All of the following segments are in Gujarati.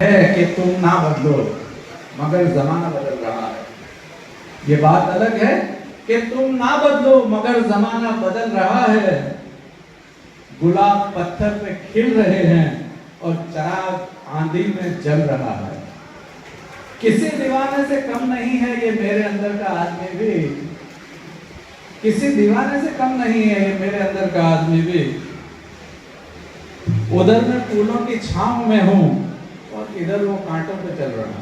है कि तुम ना बदलो, मगर जमाना बदल रहा है। ये बात अलग है कि तुम ना बदलो, मगर जमाना बदल रहा है। गुलाब पत्थर पे खिल रहे हैं और चराग आंधी में जल रहा है। किसी दीवाने से कम नहीं है ये मेरे अंदर का आदमी भी। किसी दीवाने से कम नहीं है ये मेरे अंदर का आदमी भी। उधर मैं फूलों की छांव में हूँ और इधर वो कांटों पे चल रहा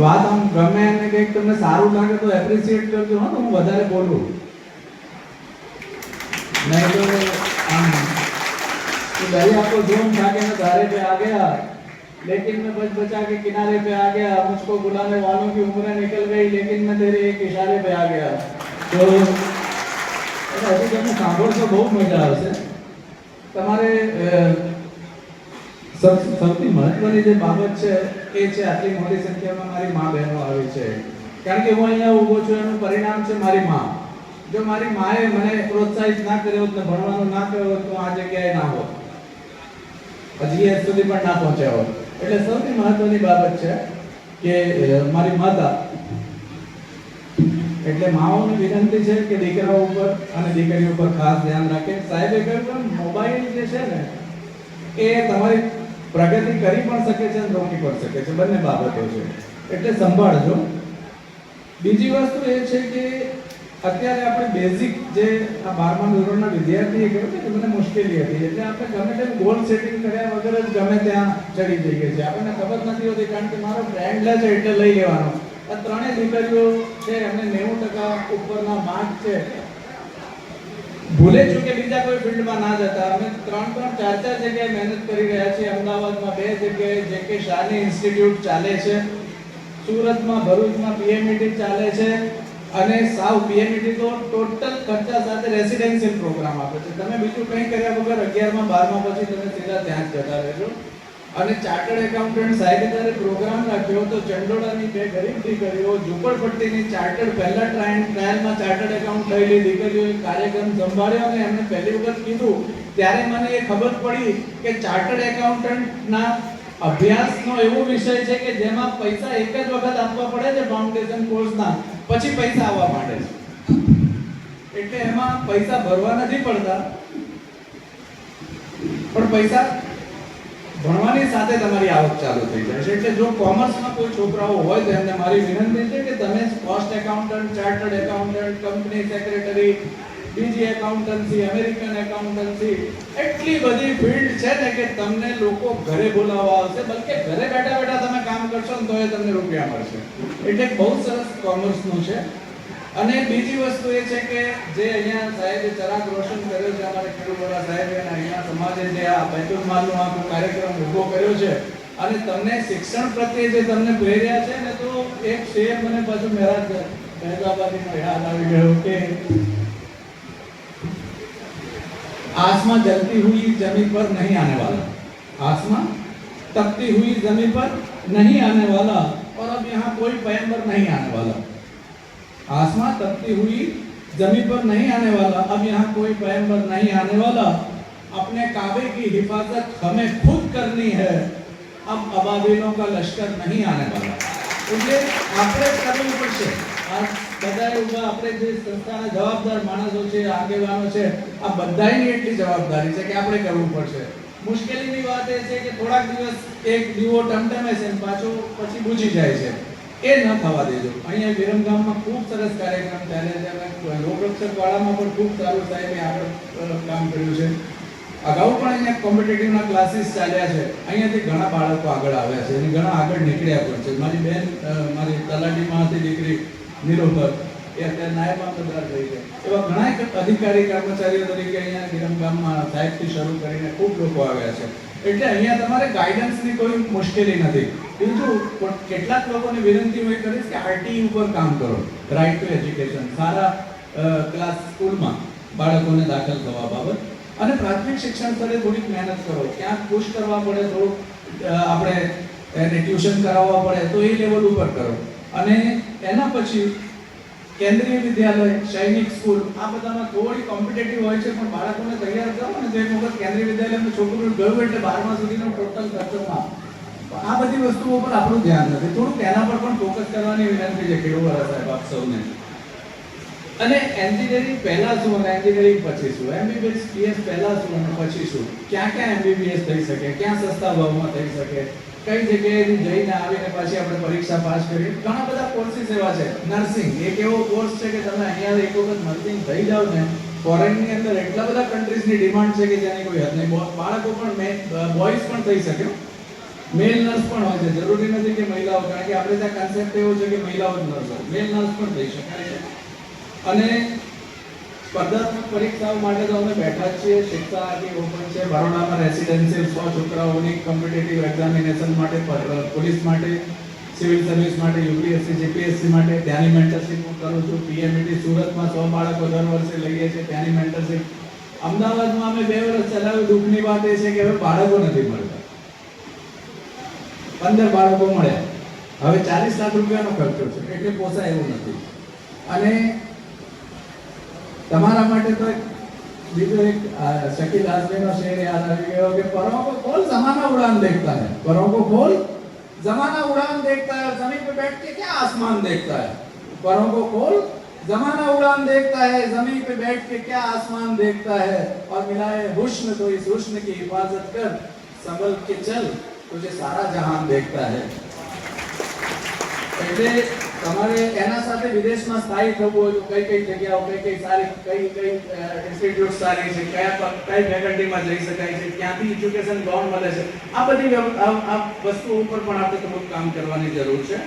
વાત આમ ગમે એને કંઈક તમને સારું લાગે તો એપ્રિશિએટ કરજો હા તો હું વધારે બોલું नहीं तो हम तो दरिया को जोम खा के मैं धारे पे आ गया लेकिन मैं बच बचा के किनारे पे आ गया मुझको बुलाने वालों की उम्र निकल गई लेकिन मैं तेरे एक इशारे पे आ गया તો એટલે હજી તમને સાંભળશો બહુ મજા આવશે તમારે અ, સૌ- સૌથી મહત્વની જે બાબત છે, એ છે આટલી મોટી સંખ્યામાં મારી મા બહેનો આવી છે. કારણ કે હું અહીંયા ઊભો છું, એનું પરિણામ છે મારી મા. જો મારી માએ મને પ્રોત્સાહિત ના કર્યો હોત ને ભણવાનું ના કર્યો હોત, તો આ જગ્યાએ ના હોત. હજી એ સુધી પણ ના પહોંચ્યા હોત. એટલે સૌથી મહત્વની બાબત છે કે મારી માતા, એટલે માઓની વિનંતી છે કે દીકરાઓ ઉપર અને દીકરીઓ ઉપર ખાસ ધ્યાન રાખે. સાહેબે કહ્યું મોબાઈલ જે છે ને, એ તમારી પ્રગતિ કરી પણ શકે છે અને રોકી પણ શકે છે. બંને બાબતો છે. એટલે સંભાળજો. બીજી વસ્તુ એ છે કે અત્યારે આપણે બેઝિક જે આ બારમા ધોરણના વિદ્યાર્થીએ કહ્યું કે મને મુશ્કેલી હતી. એટલે આપણે ગમે તેમ ગોલ સેટિંગ કર્યા વગર જ ગમે ત્યાં ચડી જઈએ છીએ. આપણને ખબર નથી હોતી કારણ કે મારો ફ્રેન્ડ લે છે એટલે લઈ લેવાનો. આ ત્રણેય દીકરીઓ છે, એમને નેવું ટકા ઉપરના માર્ક છે. ભૂલે ચૂકે બીજા કોઈ ફિલ્ડમાં ના જતા. અમે ત્રણ ત્રણ, ચાર ચાર જગ્યાએ મહેનત કરી રહ્યા છીએ. બે જગ્યાએ જે કે શાહની ઇન્સ્ટિટ્યૂટ ચાલે છે. સુરતમાં, ભરૂચમાં પીએમઈટી ચાલે છે અને સાવ પીએમઈટી તો ટોટલ ખર્ચા સાથે રેસિડેન્શિયલ પ્રોગ્રામ આપે છે. તમે બીજું કંઈ કર્યા વગર અગિયારમાં, બારમાં પછી તમે સીધા ત્યાં જતા રહેજો. અને ચાર્ટર્ડ એકાઉન્ટન્ટ સાહેબે જ્યારે પ્રોગ્રામ રાખ્યો તો ચંડોળાની બે ગરીબ દીકરીઓ, ઝુંપડપટ્ટીની ચાર્ટર્ડ પહેલા ટ્રાયલ ટ્રાયલમાં ચાર્ટર્ડ એકાઉન્ટ થયેલી દીકરીઓએ કાર્યક્રમ સંભાળ્યો અને એમણે પહેલી વખત કીધું ત્યારે મને એ ખબર પડી કે ચાર્ટર્ડ એકાઉન્ટન્ટના અભ્યાસનો એવો વિષય છે કે જેમાં પૈસા એક જ વખત આપવા પડે છે ફાઉન્ડેશન કોર્સના પછી પૈસા આવવા માંડે છે. એટલે એમાં પૈસા ભરવા નથી પડતા, પણ પૈસા ભણવાની સાથે તમારી આવક ચાલુ થઈ જાય છે. એટલે જો કોમર્સમાં કોઈ છોકરાઓ હોય તો એમને મારી વિનંતી છે કે તમે cost accountant chartered accountant company secretary બીજી એકાઉન્ટન્સી અમેરિકન એકાઉન્ટન્સી એટલી બધી ફિલ્ડ છે ને કે તમને લોકો ઘરે બોલાવવા આવશે, બલકે ઘરે બેઠા બેઠા તમે કામ કરશો ને તોય તમને રૂપિયા મળશે. એટલે બહુ સરસ કોમર્સનું છે. અને બીજી વસ્તુ એ છે કે જે અહીંયા સાહેબે ચરાગ રોશન કર્યો છે, અમારે ખેડૂતોના સાહેબે અને અહીંયા સમાજે જે આ બૈતુલ માલનો આખો કાર્યક્રમ ઊભો કર્યો છે, અને તમને શિક્ષણ પ્રત્યે જે તમને પ્રેર્યા છે ને, તો એક શેર મને પાછું મહેરાજ ફૈઝાબાદીનો યાદ આવી ગયો કે आसमां जलती हुई ज़मीन पर नहीं आने वाला। आसमां तपती हुई ज़मीन पर नहीं आने वाला और अब यहाँ कोई पैंबर नहीं आने वाला। आसमां तपती हुई ज़मीन पर नहीं आने वाला, अब यहाँ कोई पैंबर नहीं आने वाला। अपने काबे की हिफाजत हमें खुद करनी है, अब अबादिलों का लश्कर नहीं आने वाला। तो मुझे आखिर करनी पड़े आज ખૂબ સારું સાહેબે આગળ કામ કર્યું છે. અગાઉ પણ અહીંયા કોમ્પિટિટિવના ક્લાસીસ ચાલ્યા છે. અહીંયાથી ઘણા બાળકો આગળ આવ્યા છે ઘણા આગળ નીકળ્યા પણ છે. મારી બેન મારી તલાટીમાં હતી દીકરી. નિરોધર એ અત્યારે નાયબ મામલતદાર છે. એવા ઘણા અધિકારી કર્મચારીઓ તરીકે અહીંયા વિરમગામમાં સાહેબથી શરૂ કરીને ખૂબ લોકો આવ્યા છે. એટલે અહીંયા તમારે ગાઈડન્સની કોઈ મુશ્કેલી નથી. બીજું, પણ કેટલાક લોકોને વિનંતી હું કરીશ કે આરટી ઉપર કામ કરો. રાઇટ ટુ એજ્યુકેશન સારા ક્લાસ સ્કૂલમાં બાળકોને દાખલ થવા બાબત. અને પ્રાથમિક શિક્ષણ સ્તરે થોડીક મહેનત કરો. ક્યાંક પુશ કરવા પડે થોડુંક આપણે એને ટ્યુશન કરાવવા પડે તો એ લેવલ ઉપર કરો. અને એના પછી કેન્દ્રીય વિદ્યાલય, સૈનિક સ્કૂલ, આ બધામાં થોડી કોમ્પિટેટિવ હોય છે, પણ બાળકોને તૈયાર કરો ને તો એક વખત કેન્દ્રીય વિદ્યાલયમાં છોકરું ગયું એટલે બારમા સુધીનો ટોટલ ખર્ચો આ બધી વસ્તુઓ પર આપણું ધ્યાન નથી. થોડુંક એના પર પણ ફોકસ કરવાની વિનંતી છે, ખેડૂત સાહેબ, આપ સૌને. અને એન્જિનિયરિંગ પહેલા શું અને એન્જિનિયરિંગ પછી શું? એમબીબીએસ પીએસ પહેલા શું અને પછી શું? ક્યાં ક્યાં એમબીબીએસ થઈ શકે? ક્યાં સસ્તા ભાવમાં થઈ શકે? કઈ જગ્યાએથી જઈને આવીને પાછી આપણે પરીક્ષા પાસ કરીએ. ઘણા બધા કોર્સીસ એવા છે. નર્સિંગ એક એવો કોર્સ છે કે તમે અહીંયા એક વખત નર્સિંગ થઈ જાવ ને ફોરેનની અંદર એટલા બધા કન્ટ્રીઝની ડિમાન્ડ છે કે જેની કોઈ હદ નહીં. બાળકો પણ બોયઝ પણ થઈ શકે. મેલ નર્સ પણ હોય છે. જરૂરી નથી કે મહિલાઓ, કારણ કે આપણે ત્યાં કન્સેપ્ટ એવો છે કે મહિલાઓ જ નર્સ હોય. મેલ નર્સ પણ થઈ શકાય છે. અને સ્પર્ધાત્મક પરીક્ષાઓ માટે તો અમે બેઠા છીએ. શિક્ષા આખી ઓપન છે. બરોડામાં રેસિડેન્શિયલ સો છોકરાઓની કોમ્પિટેટિવ એક્ઝામિનેશન માટે પોલીસ માટે સિવિલ સર્વિસ માટે યુપીએસસી જીપીએસસી માટે. ત્યાંની મેન્ટરશીપ હું કરું છું. પીએમઈટી સુરતમાં સો બાળકો દર વર્ષે લઈએ છીએ. ત્યાંની મેન્ટરશીપ અમદાવાદમાં અમે બે વર્ષ ચલાવ્યું. દુઃખની વાત એ છે કે હવે બાળકો નથી મળતા. પંદર બાળકો મળ્યા. હવે ચાલીસ લાખ રૂપિયાનો ખર્ચો છે. એટલે પોસાય એવું નથી. અને તમારા માટે તો એક બીજો એક અ, શકીલ આઝમીનો શેર યાદ આવી ગયો કે પરોं को खोल जमाना उड़ान देखता है परों को खोल जमाना उड़ान देखता है जमीन पे बैठ के क्या आसमान देखता है परों को खोल जमाना उड़ान देखता है जमीन पे बैठ के क्या आसमान देखता है और मिलाए हुस्न तो इस हुस्न की हिफाजत कर संभल के चल तुझे सारा जहान देखता है એટલે તમારે એના સાથે વિદેશમાં સ્થાયી થવું હોય તો કઈ કઈ જગ્યાઓ, કઈ કઈ સારી, કઈ કઈ ઇન્સ્ટિટ્યૂટ સારી છે, કયા કઈ ફેકલ્ટીમાં જઈ શકાય છે, ક્યાંથી એજ્યુકેશન લોન મળે છે, આ બધી આ વસ્તુ ઉપર પણ આપણે થોડુંક કામ કરવાની જરૂર છે.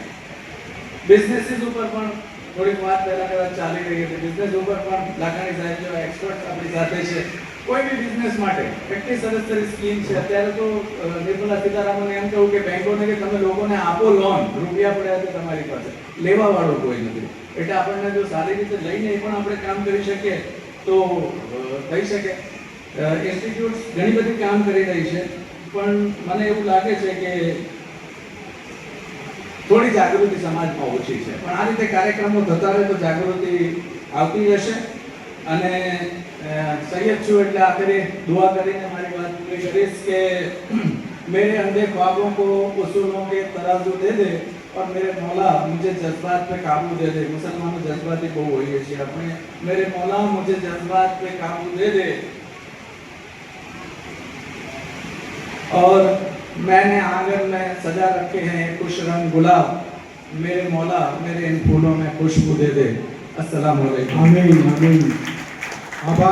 બિઝનેસીસ ઉપર પણ થોડીક વાત પહેલાં પહેલાં ચાલી રહી હતી. બિઝનેસ ઉપર પણ લાખાણી સાહેબ જેવા એક્સપર્ટ આપણી સાથે છે કોઈ બી બિઝનેસ માટે. એટલી સરસ સરસ સ્કીમ છે. અત્યારે તો નિર્મલા સીતારામને એમ કહ્યું કે બેંકોને કે તમે લોકોને આપો લોન રૂપિયા પડ્યા છે તમારી પાસે. લેવા વાળો કોઈ નથી. એટલે આપણને જો સારી રીતે લઈને પણ આપણે કામ કરી શકીએ, તો થઈ શકે. ઇન્સ્ટિટ્યૂટ ઘણી બધી કામ કરી રહી છે. પણ મને એવું લાગે છે કે થોડી જાગૃતિ સમાજમાં ઓછી છે. પણ આ રીતે કાર્યક્રમો થતા રહે તો જાગૃતિ આવતી હશે. અને સૈયદ છું એટલે આખરે દુઆ કરીને મારી વાત પૂરી કરીશ કે मेरे अंधे ख्वाबों को उसूलों के तराजू दे दे और मेरे मौला मुझे जज्बात पे काबू दे दे मुसलमानों जज्बाती બહુ હોઈએ છીએ આપણે मेरे मौला मुझे जज्बात पे काबू दे दे और मैंने आंगन में सजा रखे हैं खुश रंग गुलाब मेरे मौला मेरे इन फूलों में खुशबू दे दे अस्सलाम वालेकुम આમીન આમીન આભાર